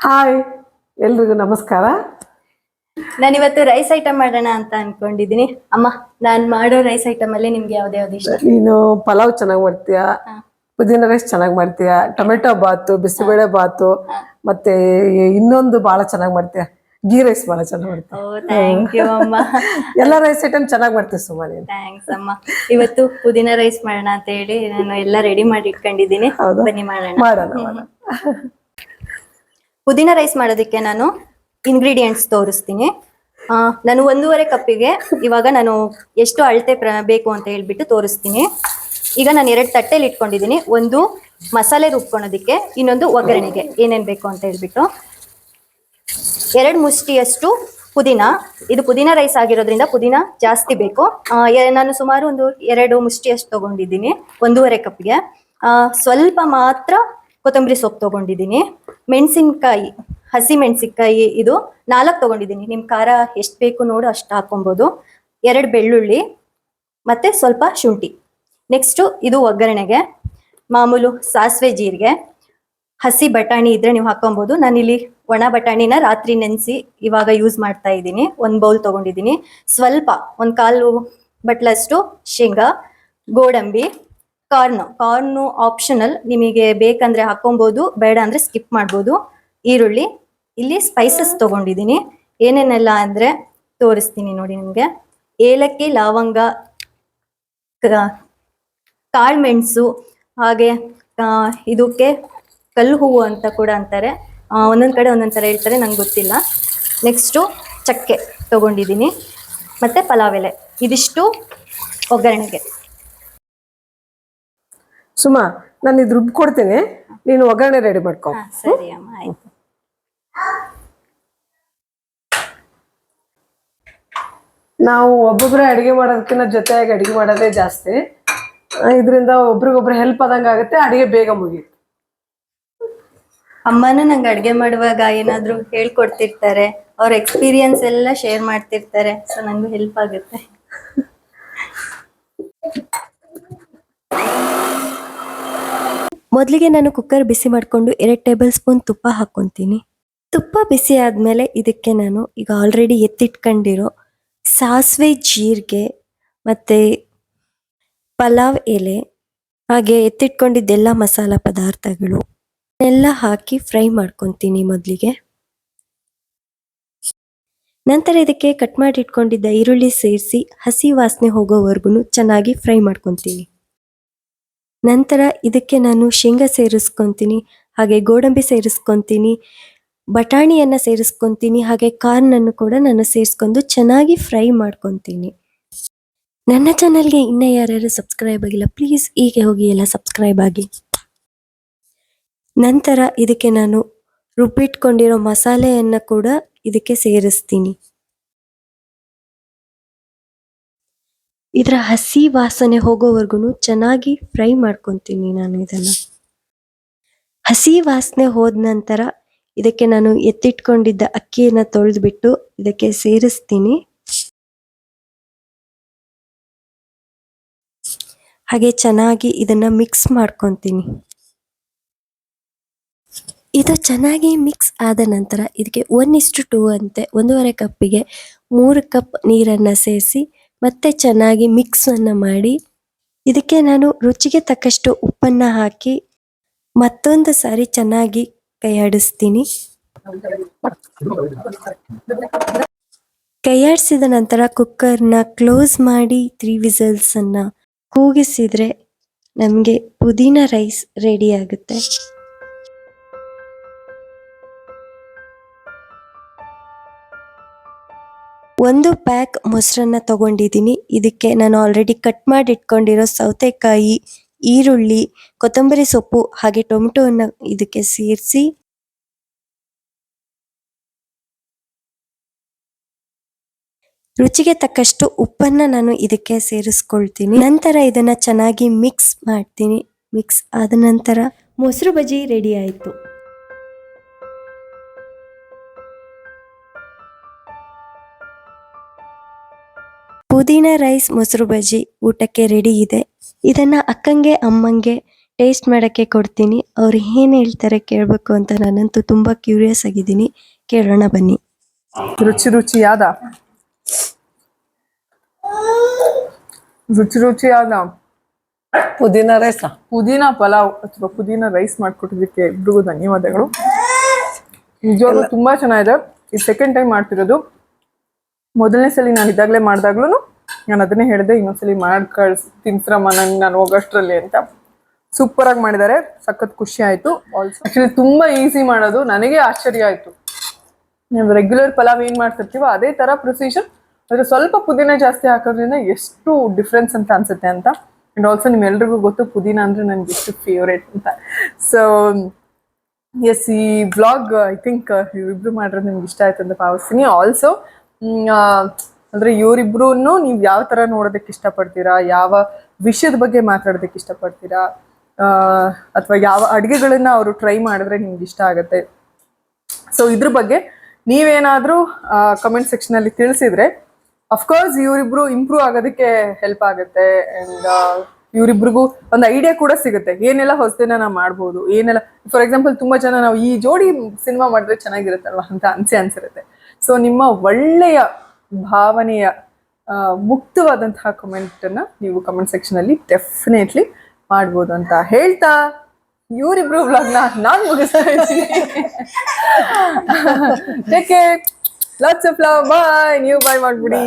Hi ಎಲ್ರಿಗೂ ನಮಸ್ಕಾರ. ನಾನಿವತ್ತು ರೈಸ್ ಐಟಮ್ ಮಾಡೋಣ ಅಂತ ಅನ್ಕೊಂಡಿದೀನಿ ಅಮ್ಮ ನಾನ್ ಮಾಡೋ ರೈಸ್ ಐಟಮ್ ಅಲ್ಲಿ ನಿಮ್ಗೆ ಯಾವ್ದು ಯಾವ್ದು ಇಷ್ಟ? ನೀನು ಪಲಾವ್ ಚೆನ್ನಾಗಿ ಮಾಡ್ತೀಯ? ಪುದೀನ ರೈಸ್ ಚೆನ್ನಾಗಿ ಮಾಡ್ತೀಯ? ಟೊಮೆಟೊ ಬಾತು ಬಿಸಿಬೇಳೆ ಬಾತು ಮತ್ತೆ ಇನ್ನೊಂದು ಬಹಳ ಚೆನ್ನಾಗಿ ಮಾಡ್ತೀಯ? ಗೀ ರೈಸ್ ಬಹಳ ಚೆನ್ನಾಗಿ ಮಾಡ್ತೀಯ? ಥ್ಯಾಂಕ್ ಯು ಅಮ್ಮ. ಎಲ್ಲ ರೈಸ್ ಐಟಮ್ ಚೆನ್ನಾಗಿ ಮಾಡ್ತೀವಿ ಸುಮಾ ನೀನು? ಥ್ಯಾಂಕ್ಸ್ ಅಮ್ಮ. ಇವತ್ತು ಪುದೀನ ರೈಸ್ ಮಾಡೋಣ ಅಂತ ಹೇಳಿ ನಾನು ಎಲ್ಲ ರೆಡಿ ಮಾಡಿ ಇಟ್ಕೊಂಡಿದ್ದೀನಿ. ಹೌದಾ? ಬನ್ನಿ ಮಾಡೋಣ. ಮಾಡೋಣ ಮಾಡೋಣ. ಪುದೀನ ರೈಸ್ ಮಾಡೋದಕ್ಕೆ ನಾನು ಇಂಗ್ರೀಡಿಯೆಂಟ್ಸ್ ತೋರಿಸ್ತೀನಿ. ನಾನು ಒಂದೂವರೆ ಕಪ್ಪಿಗೆ ಇವಾಗ ನಾನು ಎಷ್ಟು ಅಳತೆ ಪ್ರ, ಬೇಕು ಅಂತ ಹೇಳ್ಬಿಟ್ಟು ತೋರಿಸ್ತೀನಿ. ಈಗ ನಾನು ಎರಡು ತಟ್ಟೆಲಿ ಇಟ್ಕೊಂಡಿದ್ದೀನಿ. ಒಂದು ಮಸಾಲೆ ರುಬ್ಕೊಳೋದಕ್ಕೆ ಇನ್ನೊಂದು ಒಗ್ಗರಣೆಗೆ ಏನೇನು ಬೇಕು ಅಂತ ಹೇಳ್ಬಿಟ್ಟು. ಎರಡು ಮುಷ್ಟಿಯಷ್ಟು ಪುದೀನ. ಇದು ಪುದೀನ ರೈಸ್ ಆಗಿರೋದ್ರಿಂದ ಪುದೀನ ಜಾಸ್ತಿ ಬೇಕು. ನಾನು ಸುಮಾರು ಒಂದು ಎರಡು ಮುಷ್ಟಿಯಷ್ಟು ತೊಗೊಂಡಿದ್ದೀನಿ, ಒಂದೂವರೆ ಕಪ್ಗೆ ಸ್ವಲ್ಪ ಮಾತ್ರ ಕೊತ್ತಂಬರಿ ಸೊಪ್ಪು ತಗೊಂಡಿದ್ದೀನಿ. ಮೆಣಸಿನ್ಕಾಯಿ, ಹಸಿ ಮೆಣಸಿನ್ಕಾಯಿ ಇದು ನಾಲ್ಕು ತೊಗೊಂಡಿದ್ದೀನಿ. ನಿಮ್ಮ ಖಾರ ಎಷ್ಟು ಬೇಕು ನೋಡು, ಅಷ್ಟು ಹಾಕೊಬೋದು ಎರಡು ಬೆಳ್ಳುಳ್ಳಿ, ಮತ್ತು ಸ್ವಲ್ಪ ಶುಂಠಿ. ನೆಕ್ಸ್ಟು ಇದು ಒಗ್ಗರಣೆಗೆ. ಮಾಮೂಲು ಸಾಸಿವೆ ಜೀರಿಗೆ. ಹಸಿ ಬಟಾಣಿ ಇದ್ರೆ ನೀವು ಹಾಕೊಬಹುದು ನಾನಿಲ್ಲಿ ಒಣ ಬಟಾಣಿನ ರಾತ್ರಿ ನೆನೆಸಿ ಇವಾಗ ಯೂಸ್ ಮಾಡ್ತಾ ಇದ್ದೀನಿ. ಒಂದು ಬೌಲ್ ತಗೊಂಡಿದ್ದೀನಿ. ಸ್ವಲ್ಪ, ಒಂದು ಕಾಲು ಬಟ್ಲಷ್ಟು ಶೇಂಗಾ, ಗೋಡಂಬಿ ಕಾರ್ನು ಕಾರ್ನ್ ಆಪ್ಷನಲ್ ನಿಮಗೆ ಬೇಕಂದ್ರೆ ಹಾಕೊಬಹುದು ಬೇಡ ಅಂದ್ರೆ ಸ್ಕಿಪ್ ಮಾಡ್ಬೋದು. ಈರುಳ್ಳಿ. ಇಲ್ಲಿ ಸ್ಪೈಸಸ್ ತಗೊಂಡಿದ್ದೀನಿ. ಏನೇನೆಲ್ಲ ಅಂದ್ರೆ ತೋರಿಸ್ತೀನಿ ನೋಡಿ ನಿಮಗೆ. ಏಲಕ್ಕಿ, ಲವಂಗ ಕಾಳುಮೆಣಸು ಹಾಗೆ ಇದಕ್ಕೆ ಕಲ್ಲು ಹೂವು ಅಂತ ಕೂಡ ಅಂತಾರೆ. ಒಂದೊಂದು ಕಡೆ ಒಂದೊಂದು ಥರ ಹೇಳ್ತಾರೆ, ನಂಗೆ ಗೊತ್ತಿಲ್ಲ. ನೆಕ್ಸ್ಟು ಚಕ್ಕೆ ತಗೊಂಡಿದ್ದೀನಿ. ಮತ್ತು ಪಲಾವ್ ಎಲೆ. ಇದಿಷ್ಟು ಒಗ್ಗರಣೆಗೆ. ಸುಮಾ ನಾನು ಇದು ರುಬ್ಬಿ ಕೊಡ್ತೇನೆ. ನೀನು ಒಗ್ಗರಣೆ ರೆಡಿ ಮಾಡ್ಕೊ. ಸರಿ ಅಮ್ಮ ಆಯ್ತು. ನಾವು ಒಬ್ಬೊಬ್ಬರೇ ಅಡಿಗೆ ಮಾಡೋದಕ್ಕಿಂತ ಜೊತೆಯಾಗಿ ಅಡಿಗೆ ಮಾಡೋದೇ ಜಾಸ್ತಿ. ಇದರಿಂದ ಒಬ್ರಿಗೊಬ್ರು ಹೆಲ್ಪ್ ಆದಂಗೆ ಆಗುತ್ತೆ ಅಡಿಗೆ ಬೇಗ ಮುಗಿಯುತ್ತೆ ಅಮ್ಮನೂ ನಂಗೆ ಅಡುಗೆ ಮಾಡುವಾಗ ಏನಾದರೂ ಹೇಳ್ಕೊಡ್ತಿರ್ತಾರೆ. ಅವ್ರ ಎಕ್ಸ್ಪೀರಿಯನ್ಸ್ ಎಲ್ಲ ಶೇರ್ ಮಾಡ್ತಿರ್ತಾರೆ. ಸೊ ನನಗೂ ಹೆಲ್ಪ್ ಆಗುತ್ತೆ. ಮೊದಲಿಗೆ ನಾನು ಕುಕ್ಕರ್ ಬಿಸಿ ಮಾಡಿಕೊಂಡು ಎರಡು ಟೇಬಲ್ ಸ್ಪೂನ್ ತುಪ್ಪ ಹಾಕ್ಕೊತೀನಿ. ತುಪ್ಪ ಬಿಸಿ ಆದಮೇಲೆ ಇದಕ್ಕೆ ನಾನು ಈಗ ಆಲ್ರೆಡಿ ಎತ್ತಿಟ್ಕೊಂಡಿರೋ ಸಾಸಿವೆ ಜೀರಿಗೆ ಮತ್ತು ಪಲಾವ್ ಎಲೆ, ಹಾಗೆ ಎತ್ತಿಟ್ಕೊಂಡಿದ್ದೆಲ್ಲ ಮಸಾಲ ಪದಾರ್ಥಗಳು, ಎಲ್ಲ ಹಾಕಿ ಫ್ರೈ ಮಾಡ್ಕೊತೀನಿ ಮೊದಲಿಗೆ. ನಂತರ ಇದಕ್ಕೆ ಕಟ್ ಮಾಡಿ ಇಟ್ಕೊಂಡಿದ್ದ ಈರುಳ್ಳಿ ಸೇರಿಸಿ ಹಸಿ ವಾಸನೆ ಹೋಗೋವರೆಗೂ ಚೆನ್ನಾಗಿ ಫ್ರೈ ಮಾಡ್ಕೊತೀನಿ. ನಂತರ ಇದಕ್ಕೆ ನಾನು ಶೇಂಗಾ ಸೇರಿಸ್ಕೊತೀನಿ, ಹಾಗೆ ಗೋಡಂಬಿ ಸೇರಿಸ್ಕೊತೀನಿ, ಬಟಾಣಿಯನ್ನು ಸೇರಿಸ್ಕೊತೀನಿ, ಹಾಗೆ ಕಾರ್ನನ್ನು ಕೂಡ ನಾನು ಸೇರಿಸ್ಕೊಂಡು ಚೆನ್ನಾಗಿ ಫ್ರೈ ಮಾಡ್ಕೊತೀನಿ. ನನ್ನ ಚಾನಲ್ಗೆ ಇನ್ನೂ ಯಾರ್ಯಾರು ಸಬ್ಸ್ಕ್ರೈಬ್ ಆಗಿಲ್ಲ ಪ್ಲೀಸ್ ಹೀಗೆ ಹೋಗಿ ಎಲ್ಲ ಸಬ್ಸ್ಕ್ರೈಬ್ ಆಗಿ. ನಂತರ ಇದಕ್ಕೆ ನಾನು ರುಬ್ಬಿಟ್ಕೊಂಡಿರೋ ಮಸಾಲೆಯನ್ನು ಕೂಡ ಇದಕ್ಕೆ ಸೇರಿಸ್ತೀನಿ. ಇದರ ಹಸಿ ವಾಸನೆ ಹೋಗೋವರೆಗೂ ಚೆನ್ನಾಗಿ ಫ್ರೈ ಮಾಡ್ಕೊತೀನಿ ನಾನು ಇದನ್ನ. ಹಸಿ ವಾಸನೆ ಹೋದ ನಂತರ ಇದಕ್ಕೆ ನಾನು ಎತ್ತಿಟ್ಕೊಂಡಿದ್ದ ಅಕ್ಕಿಯನ್ನು ತೊಳೆದ್ಬಿಟ್ಟು ಇದಕ್ಕೆ ಸೇರಿಸ್ತೀನಿ. ಹಾಗೆ ಚೆನ್ನಾಗಿ ಇದನ್ನ ಮಿಕ್ಸ್ ಮಾಡ್ಕೊತೀನಿ. ಇದು ಚೆನ್ನಾಗಿ ಮಿಕ್ಸ್ ಆದ ನಂತರ ಇದಕ್ಕೆ ಒನ್ ಇಷ್ಟು ಟೂ ಅಂತೆ, ಒಂದೂವರೆ ಕಪ್ಪಿಗೆ ಮೂರು ಕಪ್ ನೀರನ್ನು ಸೇರಿಸಿ ಮತ್ತೆ ಚೆನ್ನಾಗಿ ಮಿಕ್ಸ್ ಅನ್ನ ಮಾಡಿ, ಇದಕ್ಕೆ ನಾನು ರುಚಿಗೆ ತಕ್ಕಷ್ಟು ಉಪ್ಪನ್ನು ಹಾಕಿ ಮತ್ತೊಂದು ಸಾರಿ ಚೆನ್ನಾಗಿ ಕೈಯಾಡಿಸ್ತೀನಿ. ಕೈಯಾಡಿಸಿದ ನಂತರ ಕುಕ್ಕರ್ನ ಕ್ಲೋಸ್ ಮಾಡಿ ತ್ರೀ ವಿಸಲ್ಸನ್ನು ಕೂಗಿಸಿದ್ರೆ ನಮಗೆ ಪುದೀನ ರೈಸ್ ರೆಡಿ ಆಗುತ್ತೆ. ಒಂದು ಪ್ಯಾಕ್ ಮೊಸರನ್ನ ತಗೊಂಡಿದ್ದೀನಿ. ಇದಕ್ಕೆ ನಾನು ಆಲ್ರೆಡಿ ಕಟ್ ಮಾಡಿ ಇಟ್ಕೊಂಡಿರೋ ಸೌತೆಕಾಯಿ, ಈರುಳ್ಳಿ, ಕೊತ್ತಂಬರಿ ಸೊಪ್ಪು ಹಾಗೆ ಟೊಮೆಟೊವನ್ನು ಇದಕ್ಕೆ ಸೇರಿಸಿ. ರುಚಿಗೆ ತಕ್ಕಷ್ಟು ಉಪ್ಪನ್ನು ನಾನು ಇದಕ್ಕೆ ಸೇರಿಸ್ಕೊಳ್ತೀನಿ. ನಂತರ ಇದನ್ನು ಚೆನ್ನಾಗಿ ಮಿಕ್ಸ್ ಮಾಡ್ತೀನಿ. ಮಿಕ್ಸ್ ಆದ ನಂತರ ಮೊಸರು ಬಜ್ಜಿ ರೆಡಿ ಆಯಿತು. ಪುದೀನ ರೈಸ್ ಮೊಸರು ಬಜ್ಜಿ ಊಟಕ್ಕೆ ರೆಡಿ ಇದೆ. ಇದನ್ನ ಅಕ್ಕಂಗೆ ಅಮ್ಮಂಗೆ ಟೇಸ್ಟ್ ಮಾಡೋಕ್ಕೆ ಕೊಡ್ತೀನಿ. ಅವ್ರು ಏನು ಹೇಳ್ತಾರೆ ಕೇಳಬೇಕು ಅಂತ ನಾನಂತೂ ತುಂಬ ಕ್ಯೂರಿಯಸ್ ಆಗಿದ್ದೀನಿ. ಕೇಳೋಣ ಬನ್ನಿ. ರುಚಿ ರುಚಿಯಾದ. ರುಚಿ ರುಚಿಯಾದ ಪುದೀನ ರೈಸ? ಪುದೀನ ಪಲಾವ್ ಅಥವಾ ಪುದೀನ ರೈಸ್ ಮಾಡಿಕೊಟ್ಟಿದ್ದಕ್ಕೆ ಇಬ್ಬರಿಗೂ ಧನ್ಯವಾದಗಳು. ನಿಜವಾಗ್ಲೂ ತುಂಬಾ ಚೆನ್ನಾಗಿದೆ. ಈ ಸೆಕೆಂಡ್ ಟೈಮ್ ಮಾಡ್ತಿರೋದು. ಮೊದಲನೇ ಸಲ ನಾನು ಇದಾಗಲೇ ಮಾಡಿದಾಗ್ಲೂ ನಾನು ಅದನ್ನೇ ಹೇಳಿದೆ, ಇನ್ನೊಂದ್ಸಲಿ ಮಾಡಿ ಕಳ್ಸಿ ತಿನ್ಸ್ರಮ್ಮ ನಂಗೆ ನಾನು ಹೋಗೋಷ್ಟ್ರಲ್ಲಿ ಅಂತ. ಆಗಿ ಮಾಡಿದ್ದಾರೆ ಸಖತ್ ಖುಷಿ ಆಯ್ತು. ಆಲ್ಸೋ ಆ್ಯಕ್ಚುಲಿ ತುಂಬಾ ಈಸಿ ಮಾಡೋದು, ನನಗೆ ಆಶ್ಚರ್ಯ ಆಯ್ತು. ನೀವು ರೆಗ್ಯುಲರ್ ಪಲಾವ್ ಏನು ಮಾಡ್ತಿರ್ತೀವೋ ಅದೇ ತರ ಪ್ರೊಸೀಜರ್ ಆದರೆ ಸ್ವಲ್ಪ ಪುದೀನ ಜಾಸ್ತಿ ಹಾಕೋದ್ರಿಂದ ಎಷ್ಟು ಡಿಫ್ರೆನ್ಸ್ ಅಂತ ಅನ್ಸುತ್ತೆ ಅಂತ. ಆ್ಯಂಡ್ ಆಲ್ಸೋ ನಿಮ್ಮೆಲ್ರಿಗೂ ಗೊತ್ತು, ಪುದೀನ ಅಂದ್ರೆ ನನಗೆ ಎಷ್ಟು ಫೇವ್ರೇಟ್ ಅಂತ. ಸೊ ಎಸ್ ಈ ವ್ಲಾಗ್ ಐ ಥಿಂಕ್ ಇವ್ರಿಬ್ರು ಮಾಡಿರೋದು ನಿಮ್ಗೆ ಇಷ್ಟ ಆಯ್ತು ಅಂತ ಭಾವಿಸ್ತೀನಿ. ಆಲ್ಸೋ ಅಂದ್ರೆ ಇವರಿಬ್ರು ನೀವು ಯಾವ ತರ ನೋಡೋದಕ್ಕೆ ಇಷ್ಟಪಡ್ತೀರಾ? ಯಾವ ವಿಷಯದ ಬಗ್ಗೆ ಮಾತಾಡೋದಕ್ಕೆ ಇಷ್ಟಪಡ್ತೀರಾ? ಅಥವಾ ಯಾವ ಅಡುಗೆಗಳನ್ನ ಅವರು ಟ್ರೈ ಮಾಡಿದ್ರೆ ನಿಮ್ಗೆ ಇಷ್ಟ ಆಗುತ್ತೆ? ಸೊ ಇದ್ರ ಬಗ್ಗೆ ನೀವೇನಾದರೂ ಕಮೆಂಟ್ ಸೆಕ್ಷನಲ್ಲಿ ತಿಳಿಸಿದ್ರೆ ಅಫ್ಕೋರ್ಸ್ ಇವರಿಬ್ರು ಇಂಪ್ರೂವ್ ಆಗೋದಕ್ಕೆ ಹೆಲ್ಪ್ ಆಗುತ್ತೆ ಅಂಡ್ ಇವರಿಬ್ರಿಗೂ ಒಂದು ಐಡಿಯಾ ಕೂಡ ಸಿಗುತ್ತೆ. ಏನೆಲ್ಲ ಹೊಸದನ್ನ ನಾವು ಮಾಡ್ಬೋದು, ಏನೆಲ್ಲ ಫಾರ್ ಎಕ್ಸಾಂಪಲ್ ತುಂಬ ಜನ ನಾವು ಈ ಜೋಡಿ ಸಿನಿಮಾ ಮಾಡಿದ್ರೆ ಚೆನ್ನಾಗಿರುತ್ತಲ್ವಾ ಅಂತ ಅನ್ಸೆ ಅನ್ಸಿರುತ್ತೆ. ಸೊ ನಿಮ್ಮ ಒಳ್ಳೆಯ ಭಾವನೆಯ ಮುಕ್ತವಾದಂತಹ ಕಮೆಂಟನ್ನು ನೀವು ಕಮೆಂಟ್ ಸೆಕ್ಷನಲ್ಲಿ ಡೆಫಿನೆಟ್ಲಿ ಮಾಡ್ಬೋದು ಅಂತ ಹೇಳ್ತಾ ಇವರಿಬ್ರು ವ್ಲಾಗ್ನ ನಾನು ಮುಗಿಸ್ತಾ ಇದ್ದೀನಿ. ಲಾಟ್ಸ್ ಆಫ್ ಲವ್ ಬಾಯ್ ನೀವು ಬಾಯ್ ಮಾಡ್ಬಿಡಿ.